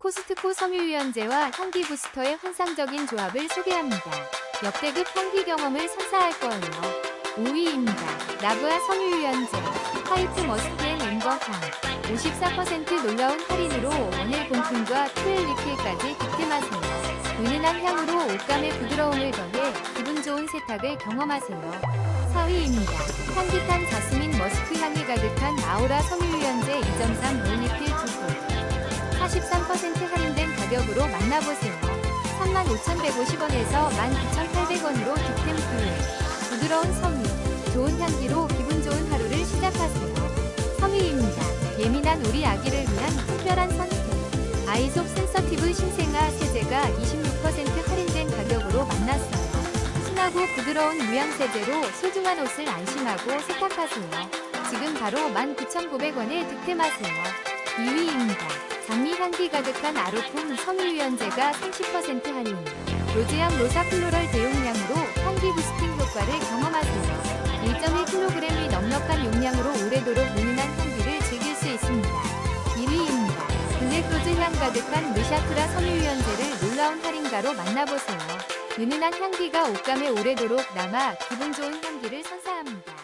코스트코 섬유유연제와 향기 부스터의 환상적인 조합을 소개합니다. 역대급 향기 경험을 선사할 거예요. 5위입니다. 나브아 섬유유연제 화이트 머스크앤 엠버 향 54% 놀라운 할인으로 원일 본품과 트웰 리필까지 득템하세요. 은은한 향으로 옷감의 부드러움을 더해 기분 좋은 세탁을 경험하세요. 4위입니다. 향긋한 자스민 43% 할인된 가격으로 만나보세요. 35,150원에서 19,800원으로 득템 후에 부드러운 섬유, 좋은 향기로 기분 좋은 하루를 시작하세요. 섬유입니다. 예민한 우리 아기를 위한 특별한 선택. 아이속 센서티브 신생아 세제가 26% 할인된 가격으로 만났어요. 순하고 부드러운 유양 세제로 소중한 옷을 안심하고 세탁하세요. 지금 바로 19,900원에 득템하세요. 2위입니다. 장미 향기 가득한 아로품 섬유유연제가 30% 할인. 로제향 로사 플로럴 대용량으로 향기 부스팅 효과를 경험하세요. 1.1kg이 넉넉한 용량으로 오래도록 은은한 향기를 즐길 수 있습니다. 1위입니다. 블랙로즈 향 가득한 르샤크라 섬유유연제를 놀라운 할인가로 만나보세요. 은은한 향기가 옷감에 오래도록 남아 기분 좋은 향기를 선사합니다.